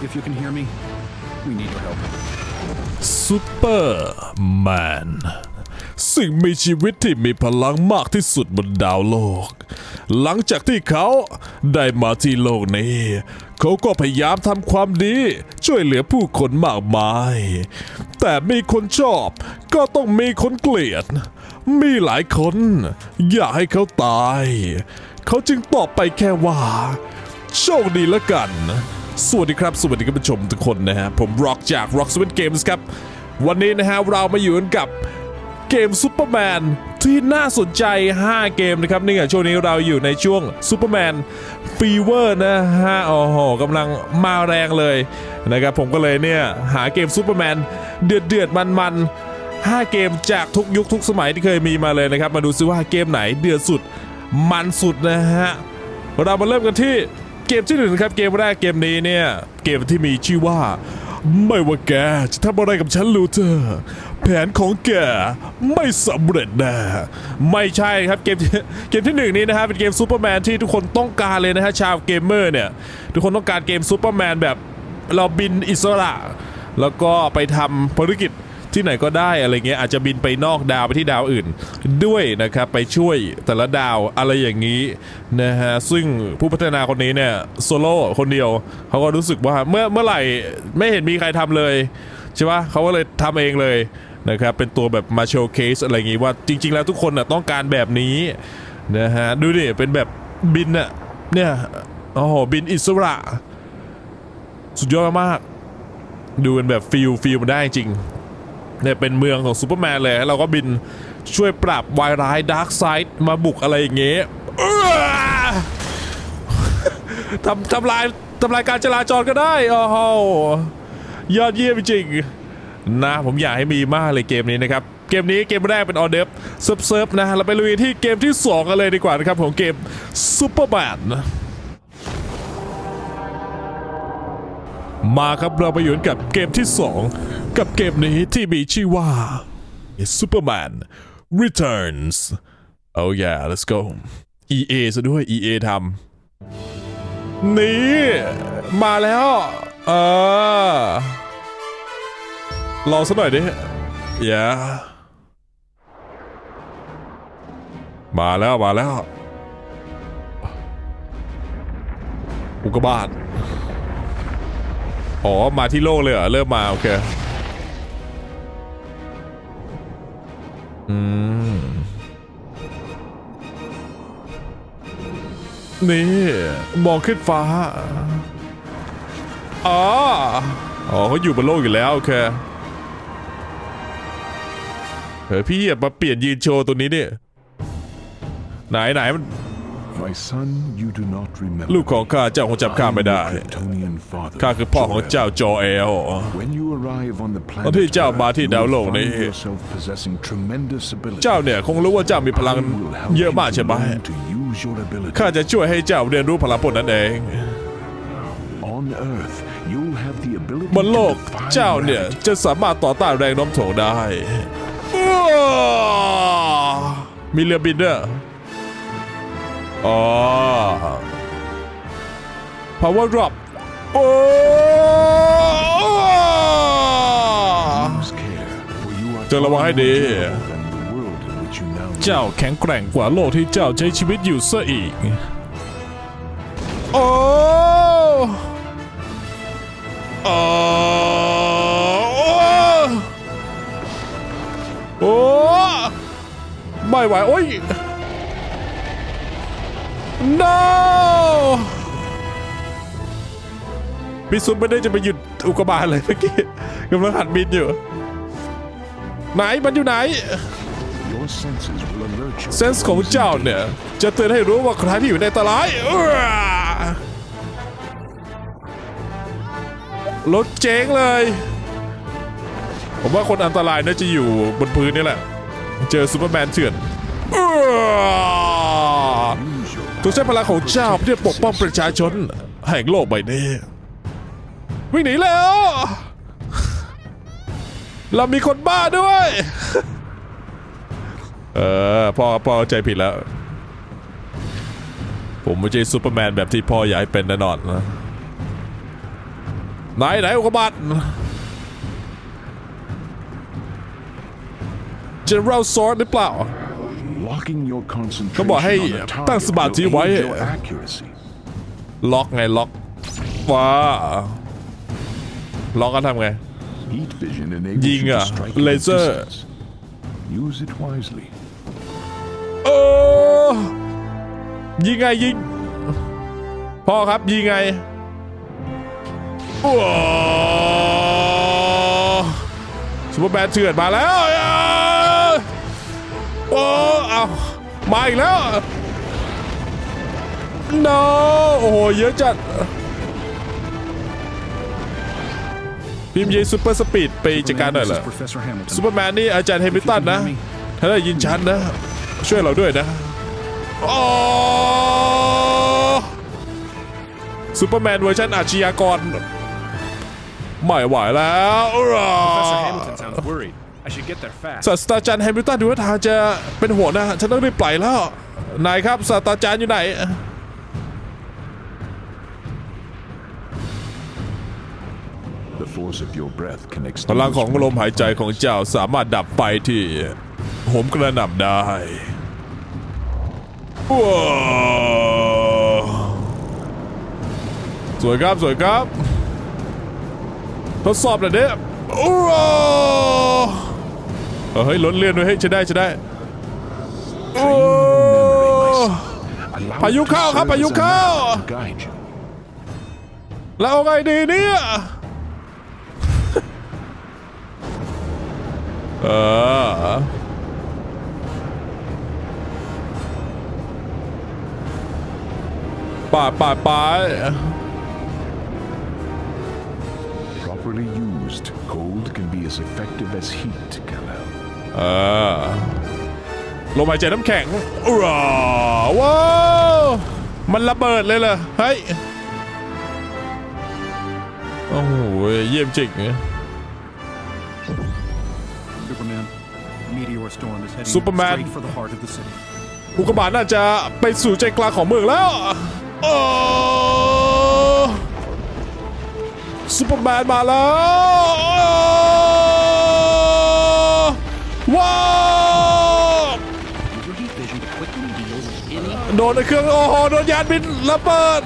If you can hear me, we need your help. ซูเปอร์แมนสิ่งมีชีวิตที่มีพลังมากที่สุดบนดาวโลก หลังจากที่เขาได้มาที่โลกนี้ เขาก็พยายามทำความดี ช่วยเหลือผู้คนมากมาย แต่มีคนชอบก็ต้องมีคนเกลียด มีหลายคน อยากให้เขาตาย เขาจึงตอบไปแค่ว่า โชคดีละกัน สวัสดีครับ สวัสดีคุณผู้ชมทุกคนนะฮะ ผมร็อกจาก Rock s w i t Games ครับ วันนี้นะฮะ เรามาอยู่กันกับเกมซูเปอร์แมนที่น่าสนใจ 5 เกมนะครับนี่ไงช่วงนี้เราอยู่ในช่วงซูเปอร์แมนฟีเวอร์นะฮะโอ้โหกำลังมาแรงเลยนะครับผมก็เลยเนี่ย หาเกมซูเปอร์แมนเดือดเดือดมันมันๆ5เกมจากทุกยุคทุกสมัยที่เคยมีมาเลยนะครับ มาดูซิว่าเกมไหนเดือดสุดมันสุดนะฮะ เรามาเริ่มกันที่ เกมที่หนึ่งครับเกมแรกเกมนี้เนี่ย เกมที่มีชื่อว่า ไม่ว่าแกจะทำอะไรกับฉันลูเธอแผนของแกไม่สำเร็จนะไม่ใช่ครับเกมเกมที่หนึ่งนี้นะฮะเป็นเกมซูเปอร์แมนที่ทุกคนต้องการเลยนะฮะชาวเกมเมอร์เนี่ย ทุกคนต้องการเกมซูเปอร์แมนแบบเราบินอิสระ แล้วก็ไปทำภารกิจ ที่ไหนก็ได้อะไรเงี้ยอาจจะบินไปนอกดาวไปที่ดาวอื่น ด้วยนะครับไปช่วยแต่ละดาวอะไรอย่างนี้นะฮะซึ่งผู้พัฒนาคนนี้เนี่ยโซโล่คนเดียวเขาก็รู้สึกว่าเมื่อเมื่อไหร่ไม่เห็นมีใครทำเลยใช่ปะเขาก็เลยทำเองเลยนะครับเป็นตัวแบบมาโชว์เคสอะไรอย่างงี้ว่าจริง ๆ แล้วทุกคนน่ะต้องการแบบนี้นะฮะดูดิเป็นแบบบินอะเนี่ยโอ้โหบินอิสระ สุดยอดมาก ดูเป็นแบบฟิลฟิลมันได้จริง เนี่ยเป็นเมืองของซูเปอร์แมนเลยแล้วเราก็บินช่วยปราบวายร้ายดาร์กไซด์มาบุกอะไรอย่างเงี้ยทำทำลายทำลายการจราจรก็ได้โอ้โหยอดเยี่ยมจริงนะผมอยากให้มีมากเลยเกมนี้นะครับ เกมนี้เกมแรกเป็นออเดฟเซิร์ฟเซิร์ฟนะเราไปลุยที่เกมที่ 2 กันเลยดีกว่านะครับของเกมซูเปอร์แมน มาครับเราไปอยู่กันกับเกมที่ 2 กับเกมนี้ที่มีชื่อว่า Superman Returns Oh yeah let's go EA ซะด้วย EA ทำนี่ มาแล้ว เออรอสักหน่อยดิ yeah มาแล้ว มาแล้ว อุกบาต อ๋อ มาที่โลกเลยเหรอ เริ่มมา โอเค อืม นี่ มองขึ้นฟ้า อ๋อ อ๋อเขาอยู่บนโลกอยู่แล้ว โอเคเฮ้ยพี่อย่ามาเปลี่ยนยืนโชว์ตัวนี้เนี่ยไหนไหนมัน ลูกของข้าเจ้าคงจำข้าไม่ได้ Kryptonian father. ข้าคือพ่อของเจ้าจอเอล When you arrive on the ตอน planet ที่เจ้ามา Earth, ที่ you ดาว will โลกนี้ find yourself possessing tremendous ability. เจ้าเนี่ยคงรู้ว่าเจ้ามีพลัง I will help เยอะ you มาก to ใช่ไหม learn to use your ability. ข้าจะช่วยให้เจ้าเรียนรู้พลังพลนั้นเอง On Earth, you'll have the ability บนโลก to defy เจ้าเนี่ย gravity. จะสามารถต่อต้านแรงโน้มถ่วงได้อ้อมีเรือบินด้วย อ๋อ power drop โอ้ Use care, for you are จงระวังให้ดี far more durable than the world in which you now live. เจ้าแข็งแกร่งกว่าโลกที่เจ้าใช้ชีวิตอยู่ซะอีก โอ้โอ้โอ้ไม่ไหวโอ้ย no พี่ซุปไม่ได้จะไปหยุดอุกกาบาตเลยเมื่อกี้กำลังหัดบินอยู่ ไหนมันอยู่ไหน Your senses will alert you. เซนส์ของเจ้าเนี่ย จะเตือนให้รู้ว่าใครที่อยู่ในอันตรายเอื้อรถเจ๊งเลย ผมว่าคนอันตรายน่าจะอยู่บนพื้นนี่แหละ เจอซูเปอร์แมนเถื่อนเอื้อ Use your ต้องใช้พลังของเจ้าเพื่อปกป้องประชาชน แห่งโลกใบนี้วิ่งหนีแล้ว เรามีคนบ้าด้วย เออพ่อพ่อใจผิดแล้ว ผมไม่ใช่ซูเปอร์แมนแบบที่พ่ออยากให้เป็นแน่นอนนะไหนไหนอุกบาต General Sword หรือเปล่า Locking your เขาบอกให้ concentration on a ตั้งสมา target ธิ will ไว้ aid your accuracy. ล็อกไงล็อกว้าล็อกกันทำไง Heat vision enables ยิง you อะ to strike at a laser distance. Use it wisely. เออยิงไงยิง พ่อครับยิงไงว้าวซูเปอร์แมนเถื่อนมาแล้วอ่าโอ้ เอามาอีกแล้ว no โอ้โห เยอะจัด พิมพ์ยีซูเปอร์สปีดไปจัดการหน่อยเหรอ This is Professor Hamilton. ซูเปอร์แมนนี่อาจารย์เฮมิลตันนะ ถ้าได้ยินฉันนะ ช่วยเราด้วยนะโอ้ซูเปอร์แมนเวอร์ชันอาชญากร ไม่ไหวแล้ว อ้า Professor Hamilton sounds worried. I should get there fast. ศาสตราจารย์แฮมิลตันดูว่าทางจะเป็นห่วงนะ ฉันต้องรีบไปแล้ว นายครับศาสตราจารย์อยู่ไหน The force of your breath can พ extinguish ลังของลมหายใจของเจ้าสามารถดับไฟที่โหมกระหน่ำได้ว้าวสวยครับ สวยครับ ทดสอบหน่อยเด้ว้าว เฮ้ยล้นเลียนด้วยเฮ้ยจะได้จะได้โอ้ Allow พายุ it to เข้าครับ serve พายุ as a เข้า map to guide you. แล้วเอาไงดีเนี่ยเออไป่าป่าป่า Properly used, cold can be as effective as heat, Kal-El. เออลมหายใจน้ำแข็งว้าวว้าวมันระเบิดเลยเหรอเฮ้ยโอ้โหเยี่ยมจริง Superman, meteor storm is heading Superman. straight for the heart of the city. อุกกาบาตน่าจะไปสู่ใจกลางของเมืองแล้วโอ้ซูเปอร์แมนมาแล้วว้าว โดนเครื่องโอ้โหโดนยานบินระเบิด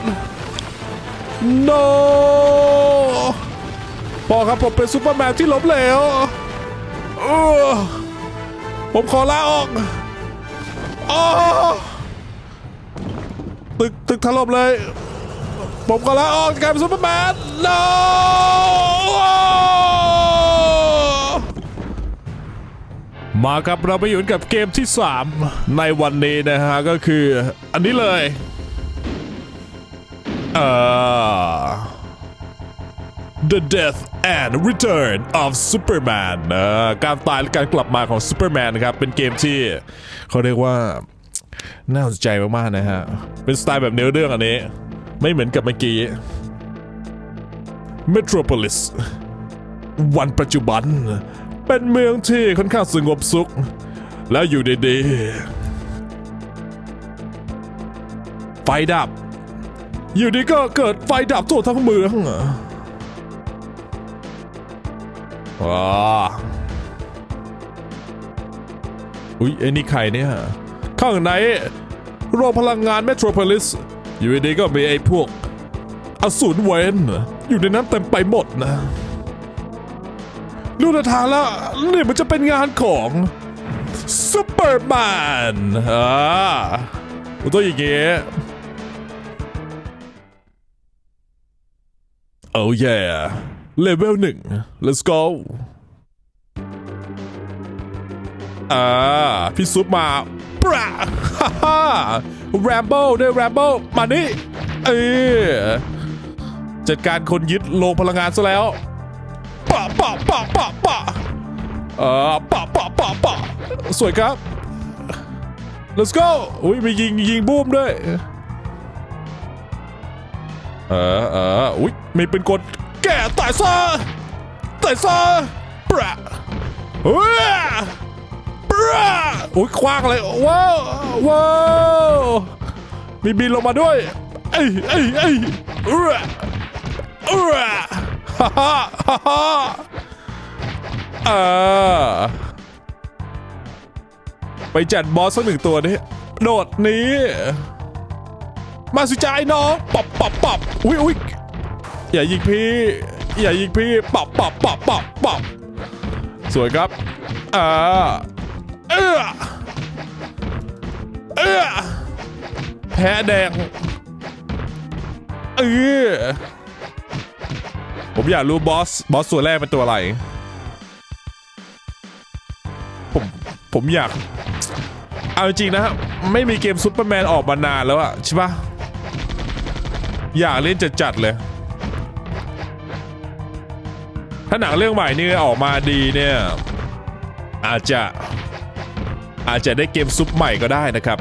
no พอครับผมเป็นซูเปอร์แมนที่ล้มเหลวเออผมขอลาออกอ้อตึกตึกถล่มเลย ผมขอลาออกกลายเป็นซูเปอร์แมน no มาครับเราไปอยู่กับเกมที่ 3 ในวันนี้นะฮะก็คืออันนี้เลย เอ่อ The Death and Return of Superman เอ่อการตายและการกลับมาของ Superman นะครับ เป็นเกมที่เขาเรียกว่า น่าสนใจมาก ๆ นะฮะ เป็นสไตล์แบบเนื้อเรื่องอันนี้ ไม่เหมือนกับเมื่อกี้ Metropolis วันปัจจุบัน เป็นเมืองที่ค่อนข้างสงบสุข แล้วอยู่ดีๆ ไฟดับ อยู่ดีก็เกิดไฟดับทั่วทั้งเมืองว้าอุ๊ยไอ้นี่ใครเนี่ย ข้างในโรงพลังงานเมโทรโพลิส อยู่ดีๆก็มีไอ้พวก อสูรเวนอยู่ในนั้นเต็มไปหมดนะ ดูทาทางแล้วนี่มันจะเป็นงานของซูเปอร์แมนอ่ามันต้องอย่างเงี้ยโอ้ yeah เลเวลหนึ่ง let's go อ่าพี่ซุปมาปะฮ่าฮ่าแรมโบ้ด้วยแรมโบ้มานี่เออจัดการคนยึดโรงพลังงานซะแล้ว ปะปะปะปะปะเอ่อปะปะปะปะสวยครับ let's go อุ้ยมียิงยิงบูมด้วย เออเอออุ้ยมีเป็นกลแก่ตายซะตายซะปะเฮ้ยปะอุ้ยคว้างเลยว้าวว้าวมีบินลงมาด้วยเอ้ยเอ้ยเอ้ยเอ้ยเอ้ย เออไปจัดบอสสักหนึ่งตัวนี้โดดนี้ มาสิจ้าไอ้น้องปับปับปับอุ้ยอุ้ยอย่ายิงพี่ อย่ายิงพี่ปับปับปับปับปับสวยครับอ่าเออเออแพ้แดงเออ ผมอยากรู้บอส บอสตัวแรกเป็นตัวอะไร ผม ผมอยาก เอาจริงนะครับไม่มีเกมซูเปอร์แมนออกมานานแล้วอะใช่ปะอยากเล่นจัดๆเลย ถ้าหนังเรื่องใหม่นี่ออกมาดีเนี่ย อาจจะ อาจจะได้เกมซุปใหม่ก็ได้นะครับ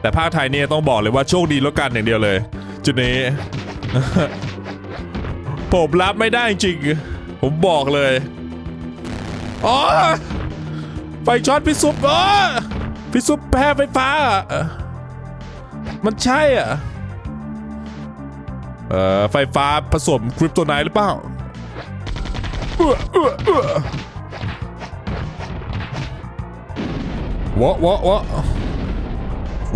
แต่ภาคไทยเนี่ยต้องบอกเลยว่าโชคดีแล้วกันอย่างเดียวเลย จุดนี้ ผมรับไม่ได้จริง ผมบอกเลย อ๋อ ไฟช็อตพี่ซุปเออพี่ซุปแพ้ไฟฟ้า มันใช่อะ เอ่อ ไฟฟ้าผสมคริปโตไนท์หรือเปล่าเอื้อเอื้อเอื้อวะวะวะ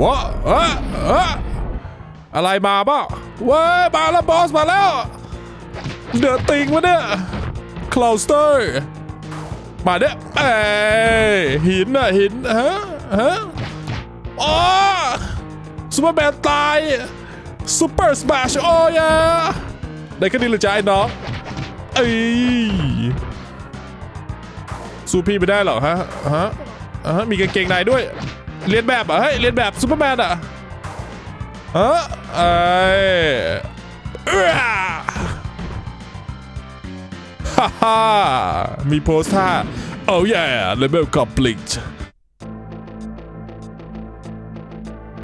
วะเอะเอะอะไรมาบ้าเว้ยมาแล้วบอสมาแล้ว เดือดติงวะเนี่ยคลาวสเตอร์มาเนี่ยเอ้หินน่ะหินฮะฮะอ๋อซูเปอร์แมนตายซูเปอร์สมาชโอ้ยได้แค่นี้เลยจ้าไอ้น้องเอ้ยสู้พี่ไม่ได้หรอฮะฮะฮะมีกางเกงในด้วยเรียนแบบอะเฮ้ยเรียนแบบซูเปอร์แมนอะฮะเอ้ยเอ้อ ฮ่าฮ่ามีโพสท่า oh yeah level complete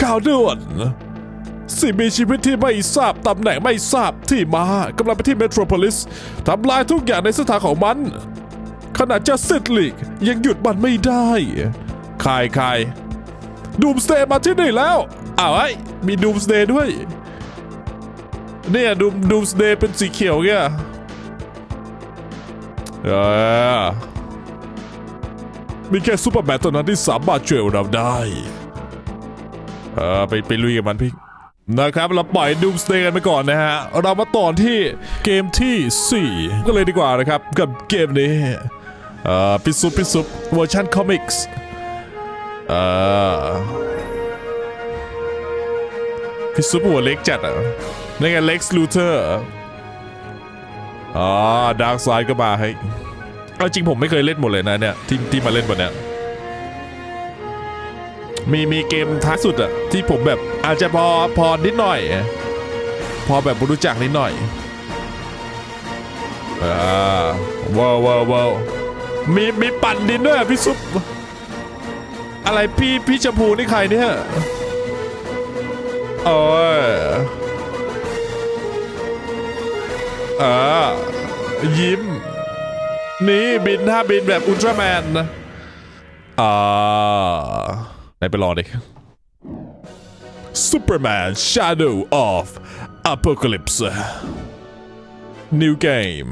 ข่าวด่วนสิ่งมีชีวิตที่ไม่ทราบตำแหน่งไม่ทราบที่มากำลังไปที่เมโทรโพลิสทำลายทุกอย่างในเส้นทางของมัน ขนาดจะสิทลีกยังหยุดมันไม่ได้ใครใครดูมสเตย์มาที่นี่แล้วอ้าวไอ้มีดูมสเตย์ด้วย เนี่ยดูมดูมสเตย์เป็นสีเขียวเงี้ย เออมีแค่ซูเปอร์แมนเท่านั้นที่สามารถช่วยเราได้ เออไปไปลุยกับมันพี่นะครับเราปล่อยดูมสเตย์กันไปก่อนนะฮะ เรามาต่อที่เกมที่ 4 ก็เลยดีกว่านะครับ กับเกมนี้เอ่อพิซุปพิซุปเวอร์ชันคอมิกส์เอ่อพิซุปหัวเล็กจัดอะนี่ไงเล็กซ์ลูเทอร์ อ๋อดาร์กไซด์ก็มาให้เอาจริงผมไม่เคยเล่นหมดเลยนะเนี่ยที่ที่มาเล่นวันเนี้ยมีมีเกมท้ายสุดอะที่ผมแบบอาจจะพอพอนิดหน่อย พอแบบรู้จักนิดหน่อยอ่าว้าวว้าวว้าวมีมีปั่นดินด้วยพี่ซุปอะไรพี่พี่ชมพูนี่ใครเนี่ยโอ้ ยอ่ายิ้ม นี่บินท่าบินแบบอุลตร้าแมนนะอ่าไหนไปรอดิ Superman Shadow of Apocalypse New Game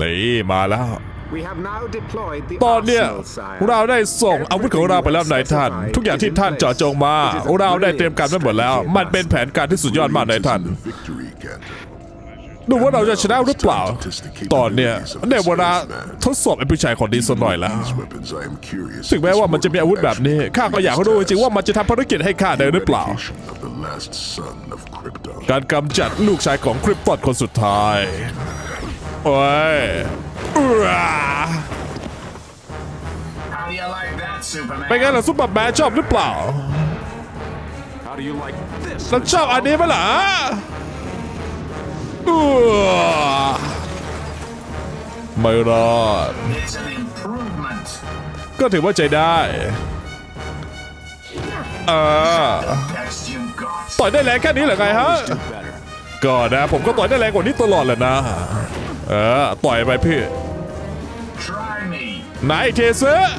นี่มาแล้ว We have now deployed the ตอนเนี้ย arsenal, sire. เราได้ส่งอาวุธของเราไปแล้วนายท่าน ทุกอย่างที่ท่านเจาะจงมา เราได้เตรียมการไว้หมดแล้ว มันเป็นแผนการที่สุดยอดมากนายท่าน Victory, Captain. ดูว่าเราจะชนะหรือเปล่า ตอนเนี้ยได้เวลาทดสอบไอ้ผู้ชายคนนี้สักหน่อยแล้ว These weapons, I am curious ถึงแม้ว่ามันจะมีอาวุธแบบนี้ ข้าก็อยากรู้จริงๆว่ามันจะทำภารกิจให้ข้าได้หรือเปล่า Eradication of the last son of Krypton. การกำจัดลูกชายของคริปตอนคนสุดท้ายโอ้ยอื้อ How do you like that, Superman? เป็นไงล่ะซุปเปอร์แมนชอบหรือเปล่า How do you like this? แล้วชอบอันนี้ไหมล่ะอื้อ ไม่รอด It's an improvement. ก็ถือว่าใจได้ เออ Best you've got. ต่อยได้แรงแค่นี้เหรอไงฮะ Do better. ก็นะผมก็ต่อยได้แรงกว่านี้ตลอดแหละนะ เออ ต่อยไปพี่ Try me. ไหนเทเซอร์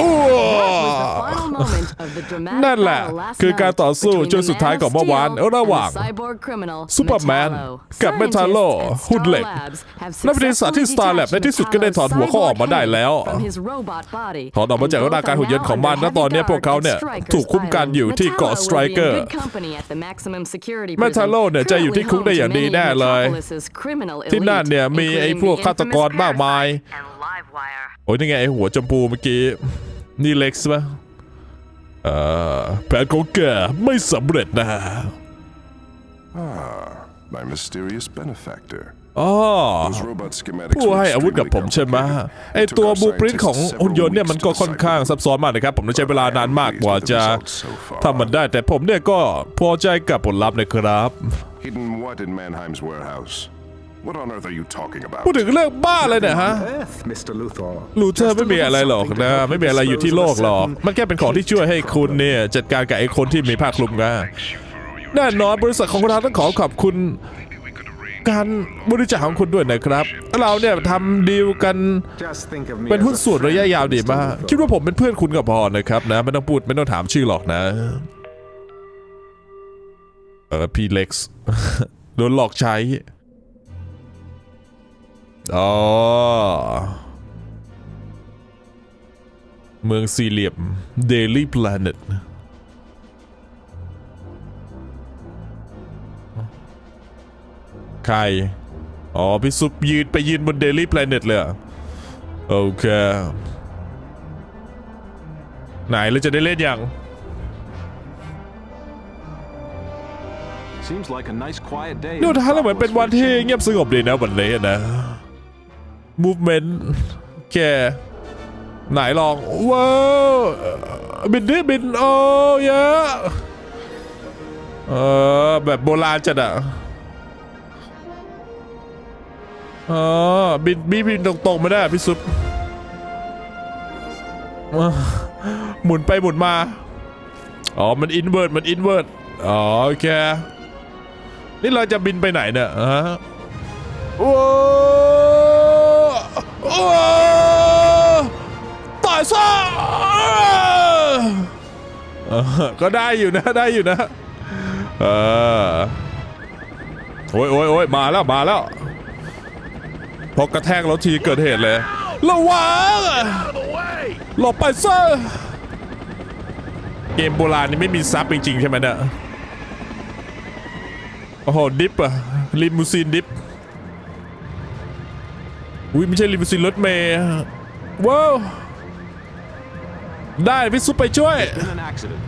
อ้ว was the final moment of the dramatic นั่นแหละ battle last คือการ night ต่อสู้ between ช่วง the สุดท้าย Man ของ of เมื่อวาน Steel ระหว่าง and the cyborg criminal ซูเปอร์แมน Metallo. กับ Metallo Scientists at หุ่นเหล็ก Star Labs have นักวิทยาศาสตร์ที่ Star Lab ในที่สุดก็ได้ถอดหัวเขาออกมาได้แล้ว from his robot body. ถอดออกมาจากร่างกายหุ่นยนต์ของมันและตอนนี้พวกเขาเนี่ย ถูกคุ้มกันอยู่ที่เกาะ Striker แมทาโลเนี่ยจะอยู่ที่คุกได้อย่างดีแน่เลย ที่นั่นเนี่ยมีไอ้พวกฆาตกรมากมาย โอ้ยนี่ไงไอ้หัวจมพูเมื่อกี้ นี่เล็กซ์ปะเอ่อแผนของแกไม่สำเร็จนะ My mysterious benefactor. อ๋อ Those robot schematics ผู้ were ให้อาวุธกับผม extremely ใช่ไหม complicated. ไอ It took ตัว our บูปริน scientists ของ several หุ่นยนต์เนี่ย weeks มันก็ to ค่อนข้าง decipher. ซับซ้อนมากนะครับ ผมต้องใช้เวลานานมากกว่าจะ Pleased with the results so far. ทำมันได้แต่ผมเนี่ยก็พอใจกับผลลัพธ์นะครับ Hidden what in Mannheim's warehouse? What on earth are you talking about? พูดถึงเรื่องบ้าเลยเนี่ยฮะ Earth, Mr. Luthor. ลูเทอร์ไม่มีอะไรหรอกนะ ไม่มีอะไรอยู่ที่โลกหรอก มันแค่เป็นของที่ช่วยให้คุณเนี่ยจัดการกับไอ้คนที่มีผ้าคลุมกันแน่นอนบริษัทของเราต้องขอขอบคุณ การบริจาคของคุณด้วยนะครับ เราเนี่ยทำดีลกัน Just think of me เป็น as หุ้น a ส่วนระยะ friend, ยาวดี Mr. มาก Luthor. คิดว่าผมเป็นเพื่อนคุณก็พอนะครับนะ ไม่ต้องพูดไม่ต้องถามชื่อหรอกนะ เออพี่เล็กซ์ โดนหลอกใช้ อ๋อเมืองสี่เหลี่ยม Daily Planet ใคร อ๋อ พี่ซุปยืนไปยืนบน Daily Planet เลยเหรอโอเค ไหนเราจะได้เล่นยัง Seems like a nice quiet day. ดูท่าแล้วเหมือนเป็นวันที่เงียบสงบดีนะวันนี้นะ movement แกไหนลองว้าวบินดิบินโอ้ยะเออแบบโบราณจัดอะเออบินบินบินตรงๆไม่ได้พี่ซุปหมุนไปหมุนมา อ๋อ มันอินเวิร์ดมันอินเวิร์ดอ๋อโอเค นี่เราจะบินไปไหนเนี่ยฮะโอ้ โอ้ตายซะก็ได้อยู่นะได้อยู่นะเออโอ้ยโอ้ยโอ้ยมาแล้วมาแล้วพอกระแทกแล้วทีเกิดเหตุเลยระวังหลบไปซะเกมโบราณนี่ไม่มีซับจริงๆใช่ไหมเนี่ยโอ้โหดิฟอะลิมูซีนดิฟ อุ้ยไม่ใช่ลิมูซีนรถเมย์ว้าวได้พี่ซุปไปช่วย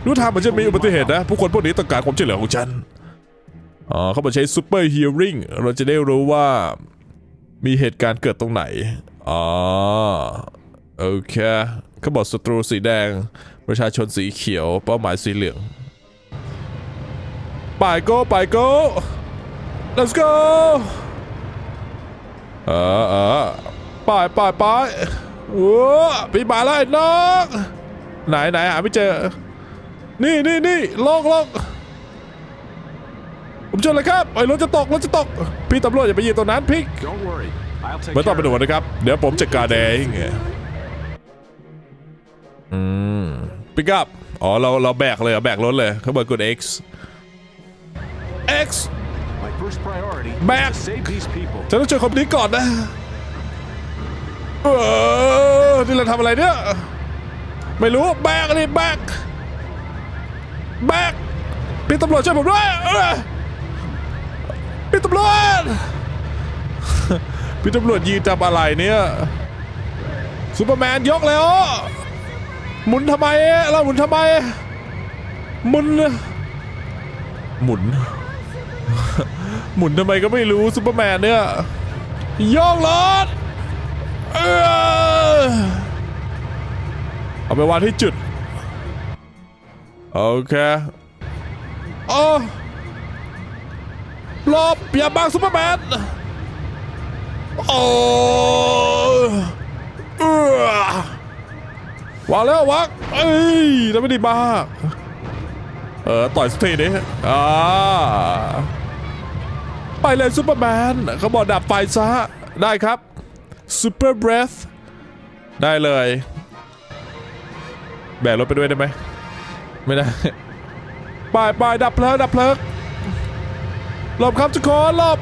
รู้ทางมันจะมีอุบัติเหตุนะผู้คนพวกนี้ต้องการความช่วยเหลือของฉันอ๋อเขาบอกใช้ซูเปอร์ฮีริ่งเราจะได้รู้ว่ามีเหตุการณ์เกิดตรงไหนอ๋อโอเคเขาบอกศัตรูสีแดง ประชาชนสีเขียว เป้าหมายสีเหลืองไปโก้ไปโก้ let's go เออเออไปไปไปโอ้พี่มาแล้วไอ้น้องไหนไหนหาไม่เจอ นี่นี่นี่ลอกลอกผมเจอเลยครับไอ้รถจะตกรถจะตก พี่ตำรวจอย่าไปยืนตรงนั้นพี่ Don't worry. I'll take ไม่ต้อง care ไป of ดูนะครับ เดี๋ยวผมจัดการเองอืมปิกอัพอ๋อเราเราแบกเลยเหรอแบกรถเลยเขาบอกกด X X it. My first priority Back. is to save these people. ฉันต้องช่วยคนนี้ก่อนนะเออนี่เราทำอะไรเนี่ย ไม่รู้แบกเลยแบกแบกพี่ตำรวจช่วยผมด้วยเออพี่ตำรวจพี่ตำรวจยืนทำอะไรเนี่ยซูเปอร์แมนยกแล้วหมุนทำไมเราหมุนทำไมหมุนหมุน หมุนทำไมก็ไม่รู้ซูเปอร์แมนเนี่ยโยกรถเออเอาไปวางที่จุด โอเคโอ้หลบอย่าบังซูเปอร์แมนโอ้เออวางแล้ววางเอ้ยทำไม่ดีมากเออ ต่อยสักทีดิอ่า ไปเลยซูเปอร์แมนเขาบอกดับไฟซะ ได้ครับซูเปอร์เบรธได้เลย แบกรถไปด้วยได้ไหม ไม่ได้ไปไปดับเพลิงดับเพลิงหลบครับทุกคนหลบ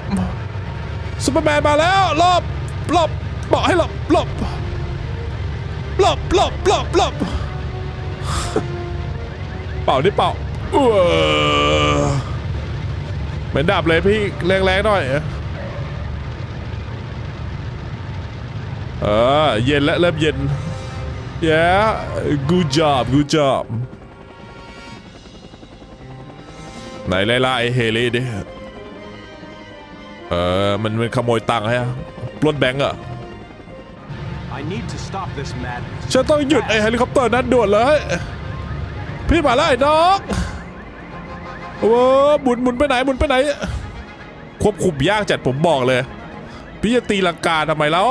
ซูเปอร์แมนมาแล้วหลบหลบบอกให้หลบหลบหลบหลบหลบหลบเป่าดิเป่าเออ เหมือนดับเลยพี่แรงๆหน่อยเออเย็นแล้วเริ่มเย็น yeah good job good job ไหนไล่ล่าไอเฮลี่ดิเออมันมันขโมยตังค์ให้อะปล้นแบงก์อะ I need to stop this madness. ฉันต้องหยุดไอเฮลิคอปเตอร์นั้นด่วนเลย พี่มาแล้วไอ้น้อง โอ้หมุนหมุนไปไหนหมุนไปไหน ควบคุมยากจัดผมบอกเลย พี่จะตีลังกาทำไมแล้ว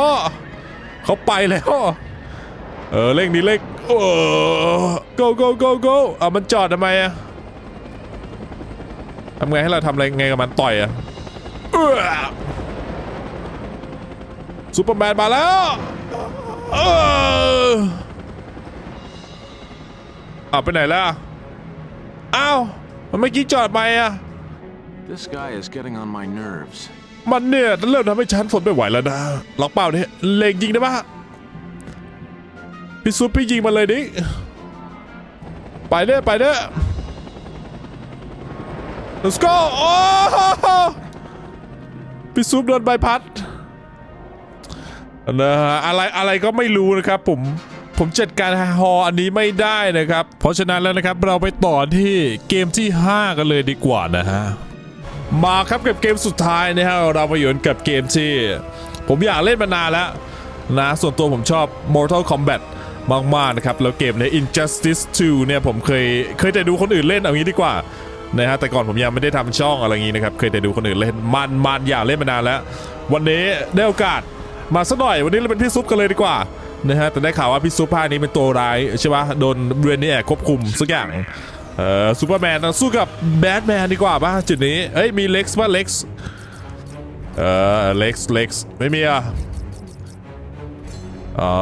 เขาไปแล้ว เออเร่งนี้เร่งโอ้ go go go go เอะมันจอดทำไมอะทำไงให้เราทำอะไรไงกับมันต่อยอะซูเปอร์แมนมาแล้วเออเอาไปไหนแล้วอ้าว มันเมื่อกี้จอดไหมอะ This guy is getting on my nerves. มันเนี่ยเริ่มทำให้ฉันทนไม่ไหวแล้วนะล็อกเป้าเนี่ยเล็งยิงได้ปะพี่ซุปพี่ยิงมันเลยดิไปเด้อไปเด้อ let's go โอ้พี่ซุปโดนใบพัดนะฮะอะไรอะไรก็ไม่รู้นะครับผม ผมจัดการฮออันนี้ไม่ได้นะครับ เพราะฉะนั้นแล้วนะครับเราไปต่อที่เกมที่ 5 กันเลยดีกว่านะฮะมาครับกับเกมสุดท้ายนะฮะเรามาอยู่กันกับเกมที่ ผมอยากเล่นมานานแล้วนะส่วนตัวผมชอบ Mortal Kombat มากๆนะครับ แล้วเกมใน Injustice 2 เนี่ยผมเคยเคยแต่ดูคนอื่นเล่นเอางี้ดีกว่านะฮะแต่ก่อนผมยังไม่ได้ทำช่องอะไรอย่างงี้นะครับ เคยแต่ดูคนอื่นเล่นมันมันอยากเล่นมานานแล้ว วันนี้ได้โอกาสมาสักหน่อยวันนี้เราเป็นพี่ซุปกันเลยดีกว่า นะฮะแต่ได้ข่าวว่าพี่ซุปภาคนี้เป็นตัวร้ายใช่ปะโดนเรนนี่แอกควบคุมสักอย่างเออซูเปอร์แมนสู้กับแบทแมนดีกว่าป่ะจุดนี้เอ้ยมีเล็กซ์ป่ะเล็กซ์เออเล็กซ์เล็กซ์ไม่มีอะอ๋อ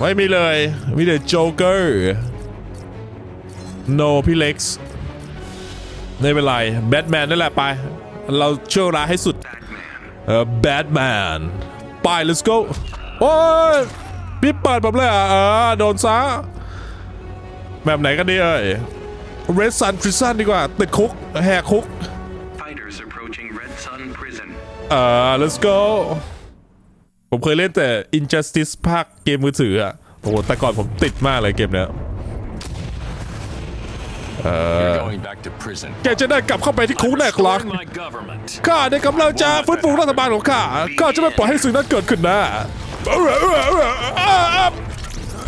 ไม่มีเลยมีแต่โจ๊กเกอร์ no พี่เล็กซ์ไม่เป็นไรแบทแมนนั่นแหละไป เราเชื่อร้ายให้สุดเออแบทแมนไป let's go โอ้ยพี่เปิดผมเลยอะเออโดนซะแบบไหนกันดีเอ่ย Red Sun Prison ดีกว่าติดคุกแหกคุก Fighters approaching Red Sun Prison. เอ่อ let's go ผมเคยเล่นแต่ Injustice ภาคเกมมือถืออะโอ้โหแต่ก่อนผมติดมากเลยเกมเนี้ย You're going back to prison. แกจะได้กลับเข้าไปที่คุกแน่ครับ my government. ข้าได้กำลังจะฟื้นฟูรัฐบาลของข้าข้าจะไม่ปล่อยให้สิ่งนั้นเกิดขึ้นนะ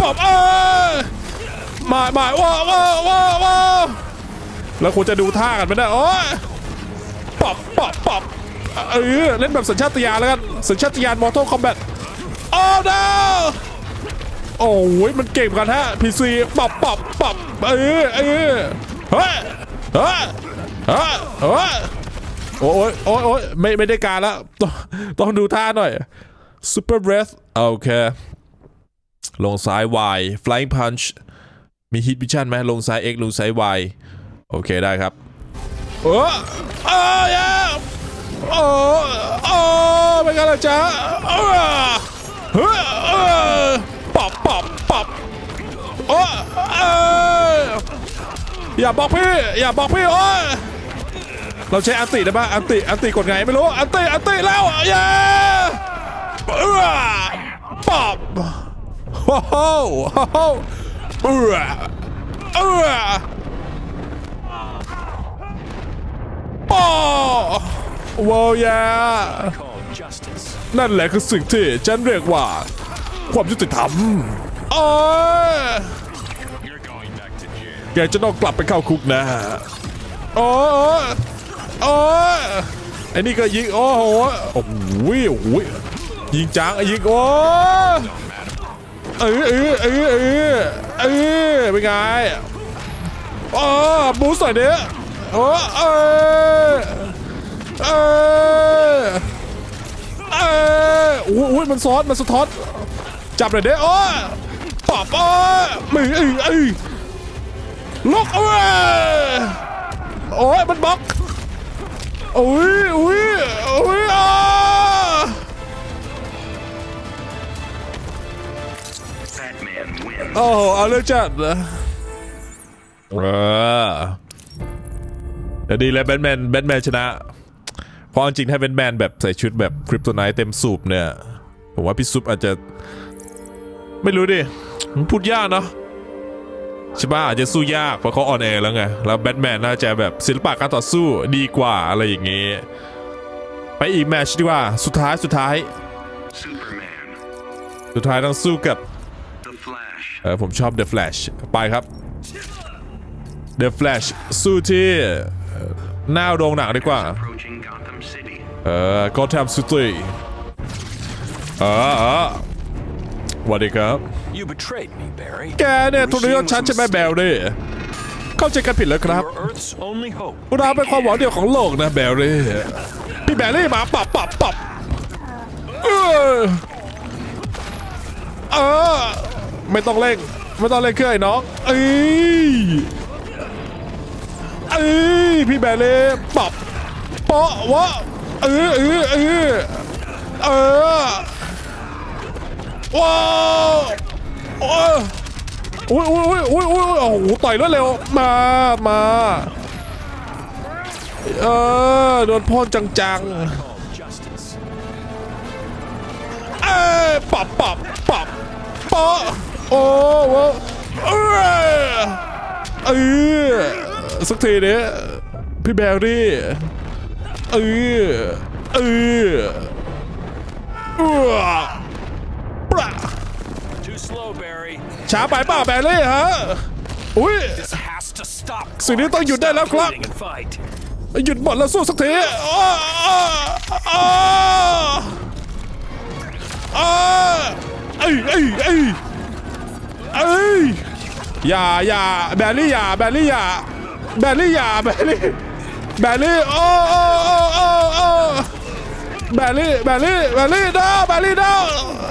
ปอบเอ้ยมามาว้าวว้าวว้าวว้าแล้วควรจะดูท่ากันไมเนี่ยโอ้ยปอบปอบปอบเออเล่นแบบสัญชาตญาณแล้วกันสัญชาตญาณ Mortal Kombat โอ้ no โอ้ยมันเก่งกันฮะ PC ปอบปอบปอบเออเออเฮ้ยเฮ้ยเฮ้ยเฮ้ยโอ้ยโอ้ยโอ้ยไม่ไม่ได้การแล้วต้องต้องดูท่าหน่อย Super Breath โอเค ลงซ้าย Y Flying Punch มี Hit Vision ไหมลงซ้าย X ลงซ้าย Y โอเคได้ครับ โอ้โอ้ยโอ้โอ้เป็นไงล่ะจ๊ะโอ้เฮ้ยเอ้ยปับปับปับโอ้อ้ยอย่าบอกพี่ อย่าบอกพี่โอ้ยเราใช้อันติได้ปะอันติ อันติกดไงไม่รู้ อันติ อันติแล้วเย้เออ ปอบโอ้โหโอ้โหเออเออปอว้าวยานั่นแหละคือสิ่งที่ฉันเรียกว่า ความยุติธรรมโอ้ยแกจะต้องกลับไปเข้าคุกนะโอ้โอ้ไอ้นี่ก็ยิงโอ้โหโอ้โหโอ้โยิงจังไอ้ยิงโอ้ยเออเออเออเออเออเป็นไงโอ้บูสหน่อยเด้อโอ้เออเออเออโอ้ยมันซอนมันสะท้อนจับหน่อยเด้อโอ้ปอบอ้มึงเอ้ยเอ้ยล็อกเอาไว้โอ้ยมันบล็อกโอ้ยโอ้ยโอ้ยอ่า โอ้โหเอาเรื่องจัดนะเออแต่ดีแล้วแบทแมนแบทแมนชนะเพราะจริงถ้าแบทแมนแบบใส่ชุดแบบคริปโตไนท์เต็มสูบเนี่ยผมว่าพี่ซุปอาจจะ ไม่รู้ดิมันพูดยากเนาะใช่ปะอาจจะสู้ยากเพราะเขาอ่อนแอแล้วไง แล้วแบทแมนน่าจะแบบศิลปะการต่อสู้ดีกว่าอะไรอย่างงี้ ไปอีกแมชดีกว่า สุดท้ายสุดท้าย สุดท้ายต้องสู้กับ เออผมชอบ The Flash ไปครับ The Flash สู้ที่เอ่อหน้าโรงหนังดีกว่า Approaching Gotham City. เออ Gotham City เออเออสวัสดีครับ You betrayed me, Barry. แกเนี่ยทุนยศฉันใช่ไหมแบลลี่เข้าใจกันผิดแล้วครับ You're Earth's only hope. เราเป็นความหวังเดียวของโลกนะแบลลี่พี่แบลลี่มาปับปับปับเออเออ ไม่ต้องเร่ง ไม่ต้องเร่งเครื่องไอ้น้องเอ้ยเอ้ยพี่แบลลี่ปับเปาะวะเออเออเออเออว้าวโอ้ยโอ้ยโอ้ยโอ้ยโอ้ยโอ้โหต่อยรวดเร็วมามาเออโดนพ่นจังๆเอ้ยปับปับปับปะ โอ้โหเออเออสักทีเนี้ยพี่แบรี่เออเออเออปะ Too slow, Barry. ช้าไปเปล่าแบรี่ฮะอุ้ย This has to stop. สิ่งนี้ต้องหยุดได้แล้วครับ Bleeding and fight. หยุดบอลแล้วสู้สักทีอ้าอ้าอ้าอ้าเอ้ยเอ้ยเอ้ย เอ้ยอย่าอย่าแบลลี่อย่าแบลลี่อย่าแบลลี่อย่าแบลลี่แบลลี่โอ้โอ้โอ้โอ้โอ้แบลลี่แบลลี่แบลลี่ดาแบลลี่ดา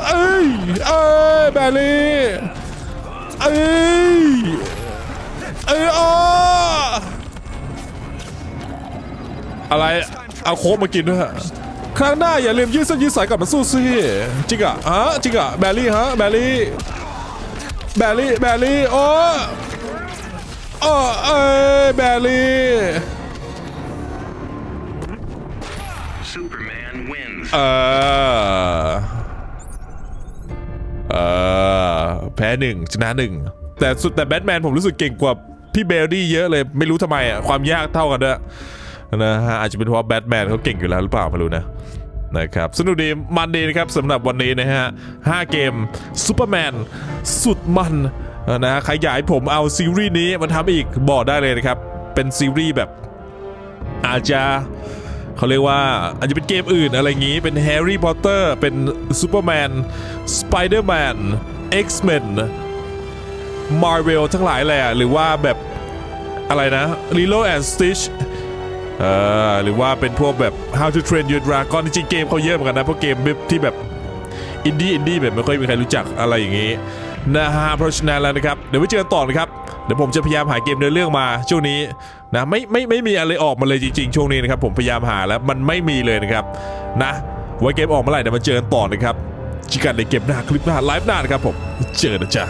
เอ้ยเอ้ยแบลลี่เอ้ยเอ้ยโอ้อะไรเอาโค้กมากินด้วยฮะครั้งหน้าอย่าลืมยืดเส้นยืดสายกลับมาสู้ซิจริงอะฮะจริงอะแบลลี่ฮะแบลลี่ แบลลี่แบลลี่โอ้โอ้เอ้ยแบลลี่ Superman wins. เออเออแพ้หนึ่งชนะหนึ่งแต่สุดแต่แบทแมนผมรู้สึกเก่งกว่าพี่เบลลี่เยอะเลยไม่รู้ทำไมอะความยากเท่ากันด้วยนะฮะอาจจะเป็นเพราะแบทแมนเขาเก่งอยู่แล้วหรือเปล่าไม่รู้นะ นะครับสนุกดีมันดีนะครับสำหรับวันนี้นะฮะ5เกมซูเปอร์แมนสุดมันนะฮะใครอยากให้ผมเอาซีรีส์นี้มาทำอีกบอกได้เลยนะครับ เป็นซีรีส์แบบอาจจะเขาเรียกว่าอาจจะเป็นเกมอื่นอะไรอย่างนี้เป็นแฮร์รี่พอตเตอร์เป็นซูเปอร์แมนสไปเดอร์แมนเอ็กซ์แมนมาร์เวลทั้งหลายแหละหรือว่าแบบอะไรนะ Lilo and Stitch เออหรือว่าเป็นพวกแบบ How to Train Your Dragon จริงเกมเขาเยอะเหมือนกันนะ เพราะเกมที่แบบอินดี้อินดี้แบบไม่ค่อยมีใครรู้จักอะไรอย่างนี้นะฮะเพราะฉะนั้นแล้วนะครับ เดี๋ยวไว้เจอกันต่อนะครับ เดี๋ยวผมจะพยายามหาเกมเดินเรื่องมาช่วงนี้นะไม่ไม่ไม่มีอะไรออกมาเลยจริงๆ ช่วงนี้นะครับ ผมพยายามหาแล้วมันไม่มีเลยนะครับ นะไว้เกมออกเมื่อไหร่เดี๋ยวมาเจอกันต่อนะครับจิกันในเกมหน้าคลิปหน้าไลฟ์หน้านะครับผมเจอนะจ๊ะ